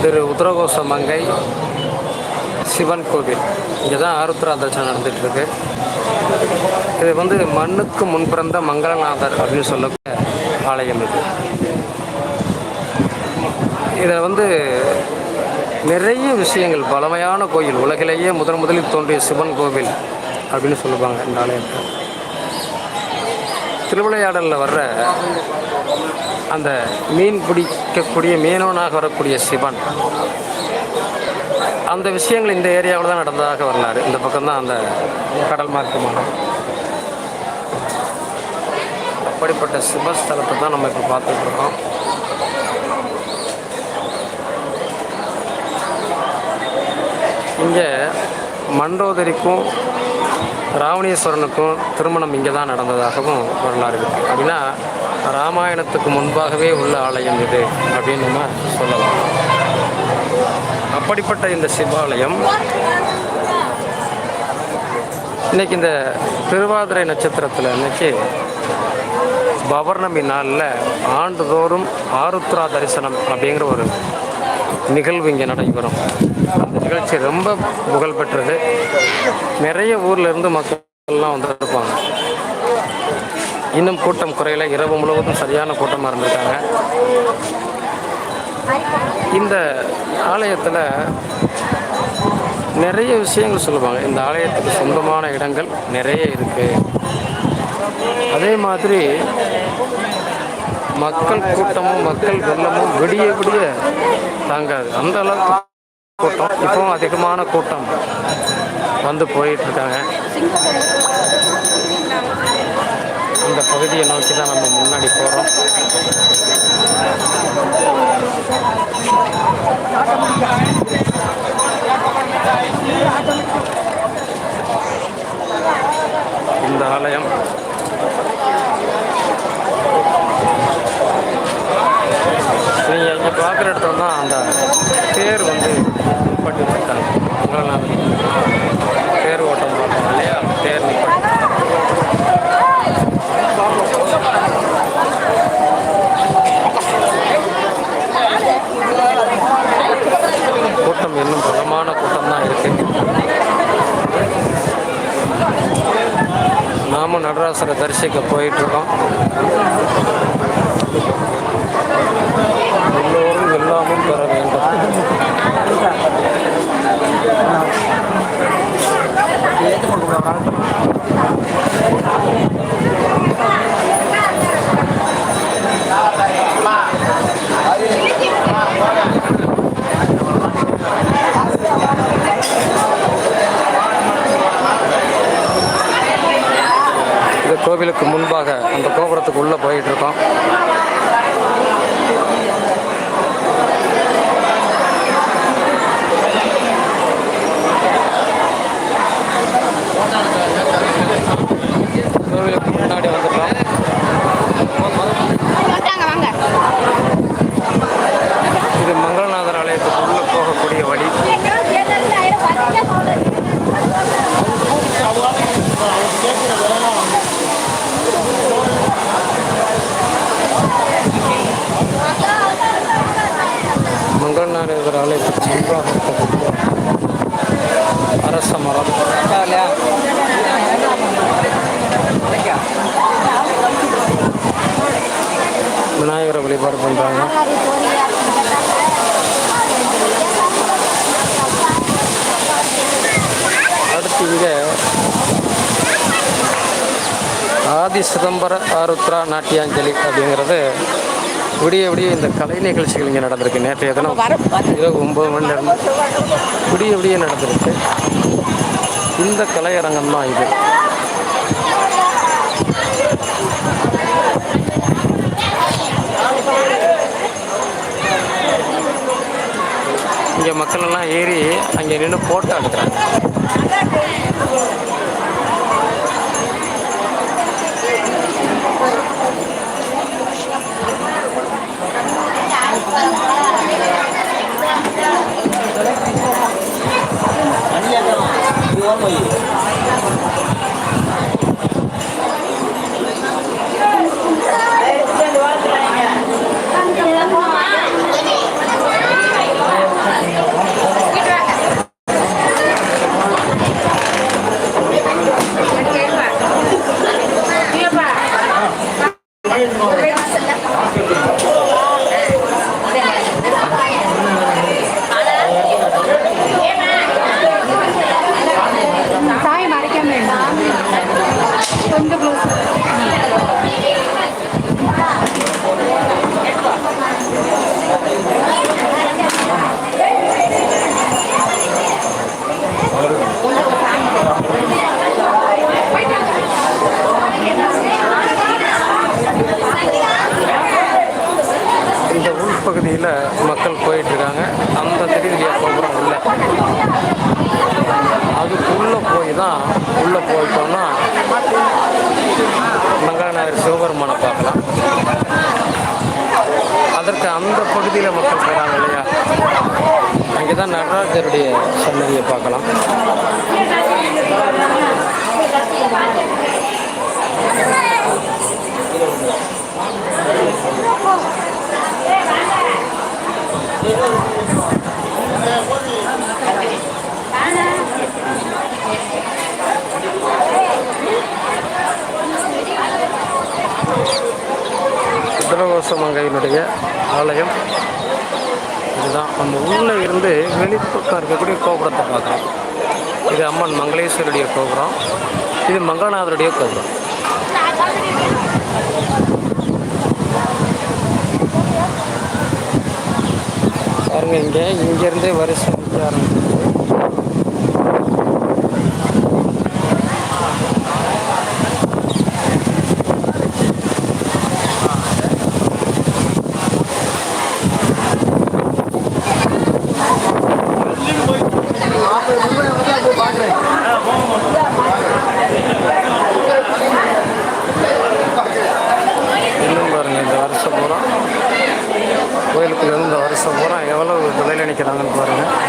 திரு உத்தரகோச மங்கை சிவன் கோவில். இங்கே தான் ஆருத்ரா தர்சனம் நடந்துகிட்ருக்கு. இது வந்து மண்ணுக்கு முன் பிறந்த மங்களநாதர் அப்படின்னு சொல்லக்கூடிய ஆலயம் இது. இதில் வந்து நிறைய விஷயங்கள் பழமையான கோயில் உலகிலேயே முதன் முதலில் தோன்றிய சிவன் கோவில் அப்படின்னு சொல்லுவாங்க இந்த ஆலயத்தை. திருவிளையாடலில் வர்ற அந்த மீன் பிடிக்கக்கூடிய மீனவனாக வரக்கூடிய சிவன். அந்த விஷயங்கள் இந்த ஏரியாவில் தான் நடந்ததாக வரலாறு. இந்த பக்கம் தான் அந்த கடல் மார்க்கமான அப்படிப்பட்ட சிவஸ்தலத்தை தான் நம்ம இப்போ பார்த்துட்டு இருக்கோம். இங்கே மண்டோதரிக்கும் ராவணேஸ்வரனுக்கும் திருமணம் இங்கே தான் நடந்ததாகவும் வரலாறு இருக்குது அப்படின்னா ராமாயணத்துக்கு முன்பாகவே உள்ள ஆலயம் இது அப்படின்னு நம்ம சொல்லலாம். அப்படிப்பட்ட இந்த சிவாலயம் இன்னைக்கு இந்த திருவாதிரை நட்சத்திரத்தில் இன்னைக்கு பௌர்ணமி நாளில் ஆண்டுதோறும் ஆருத்ரா தரிசனம் அப்படிங்கிற ஒரு நிகழ்வு இங்கே நடைபெறும். அந்த நிகழ்ச்சி ரொம்ப புகழ்பெற்றது. நிறைய ஊர்லேருந்து மக்கள்லாம் வந்திருப்பாங்க. இன்னும் கூட்டம் குறையல. இரவு முழுவதும் சரியான கூட்டமாக இருந்திருக்காங்க. இந்த ஆலயத்தில் நிறைய விஷயங்கள் சொல்லுவாங்க. இந்த ஆலயத்துக்கு சொந்தமான இடங்கள் நிறைய இருக்கு. அதே மாதிரி மக்கள் கூட்டமும் மக்கள் வெள்ளமும் விடிய விடிய தாங்காது. அந்த அளவுக்கு கூட்டம் இப்பவும் அதிகமான கூட்டம் வந்து போயிட்டு இருக்காங்க. அந்த பகுதியை நோக்கி தான் நம்ம முன்னாடி போகிறோம் இந்த ஆலயம். நீங்கள் இங்கே பார்க்குற இடத்துல தான் அந்த தேர் வந்து பட்டு வச்சுருக்காங்க மங்களநாதன் தேர் ஓட்டம் பார்ப்போம் இல்லையா தேர் நிப்பாட்டி கூட்டம் இன்னும் பலமான கூட்டம் தான் இருக்கு. நாமும் நடராசரை தரிசிக்க போயிட்டு முன்பாக அந்த கோபுரத்துக்கு உள்ளே போயிட்டு இருக்கோம் கோவிலுக்கு முன்னாடி வந்துட்டோம் வந்துட்டாங்க வாங்க இது மங்களநாதர் ஆலயத்துக்கு உள்ளே போகக்கூடிய வழி மங்களநாதர் ஆலயத்துக்கு முன்பாக இருக்கக்கூடிய அரச மரம். விநாயகரை வழிபாடு பண்ணுறாங்க அடுத்து இங்கே ஆதி சிதம்பர ஆருத்ரா நாட்டியாஞ்சலி அப்படிங்கிறது விடிய விடிய இந்த கலை நிகழ்ச்சிகள் இங்கே நடந்திருக்கு. நேற்றைய தினம் இரவு ஒம்பது மணிலேருந்து விடிய விடிய நடந்திருக்கு. இந்த கலையரங்கம் தான் இது. இங்கே மக்கள் எல்லாம் ஏறி அங்கே நின்று போட்டோ எடுக்கிறாங்க. பகுதியில் மக்கள் போகிறாங்க இல்லையா? அங்கே தான் நடராஜருடைய சன்னதியை பார்க்கலாம். அரசமங்கையினுடைய ஆலயம். இதுதான். நம்ம உள்ளே இருந்து வெளிப்பக்கம் இருக்கக்கூடிய கோபுரத்தை பார்க்குறோம் இது அம்மன் மங்களேஸ்வருடைய கோபுரம். இது மங்களநாதருடைய கோபுரம். பாருங்க இங்கே இங்கேருந்தே வரிசை ஆரம்பிச்சு எவ்வளவு தொழில்